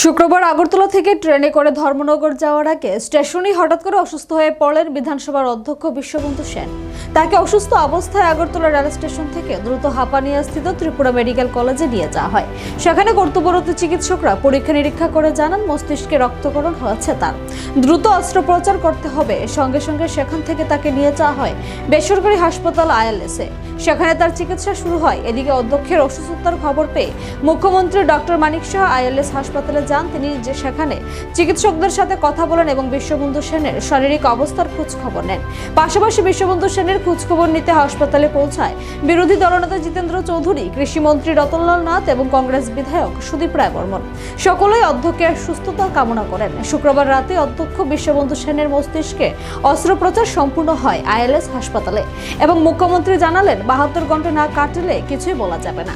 শুক্রবার আগরতলা থেকে ট্রেনে করে ধর্মনগর যাওয়ার আগে স্টেশনেই হঠাৎ করে অসুস্থ হয়ে পড়লেন বিধানসভার অধ্যক্ষ বিশ্ববন্ধু সেন। তাকে অসুস্থ অবস্থায় আগরতলা রেল স্টেশন থেকে দ্রুত হাঁপানিয়া স্থিত ত্রিপুরা মেডিকেল কলেজে নিয়ে যাওয়া হয়। সেখানে কর্তব্যরত চিকিৎসকরা পরীক্ষা নিরীক্ষা করে জানান, মস্তিষ্কে রক্তকরণ হয়েছে তার। দ্রুত অস্ত্রোপচার করতে হবে, সঙ্গে সঙ্গে সেখান থেকে তাকে নিয়ে যাওয়া হয় বেসরকারি হাসপাতাল আইএলএসে সেখানে তার চিকিৎসা শুরু হয়। এদিকে অধ্যক্ষের অসুস্থতার খবর পেয়ে মুখ্যমন্ত্রী ডক্টর মানিক শাহ আইএলএস হাসপাতালে যান তিনি সেখানে চিকিৎসকদের সাথে কথা বলেন এবং বিশ্ববন্ধু সেনের শারীরিক অবস্থার খোঁজ খবর নেন। পাশাপাশি বিশ্ববন্ধু সেনের খোঁজ খবর নিতে হাসপাতালে পৌঁছায় বিরোধী দলনেতা জিতেন্দ্র চৌধুরী, কৃষিমন্ত্রী রতনলাল নাথ এবং কংগ্রেস বিধায়ক সুদীপ রায় বর্মন। সকলেই অধ্যক্ষের সুস্থতা কামনা করেন। শুক্রবার রাতে অধ্যক্ষ বিশ্ববন্ধু সেনের মস্তিষ্কে অস্ত্রোপচার সম্পূর্ণ হয় আইএলএস হাসপাতালে এবং মুখ্যমন্ত্রী জানালেন, বাহাত্তর ঘণ্টা না কাটলে কিছুই বলা যাবে না।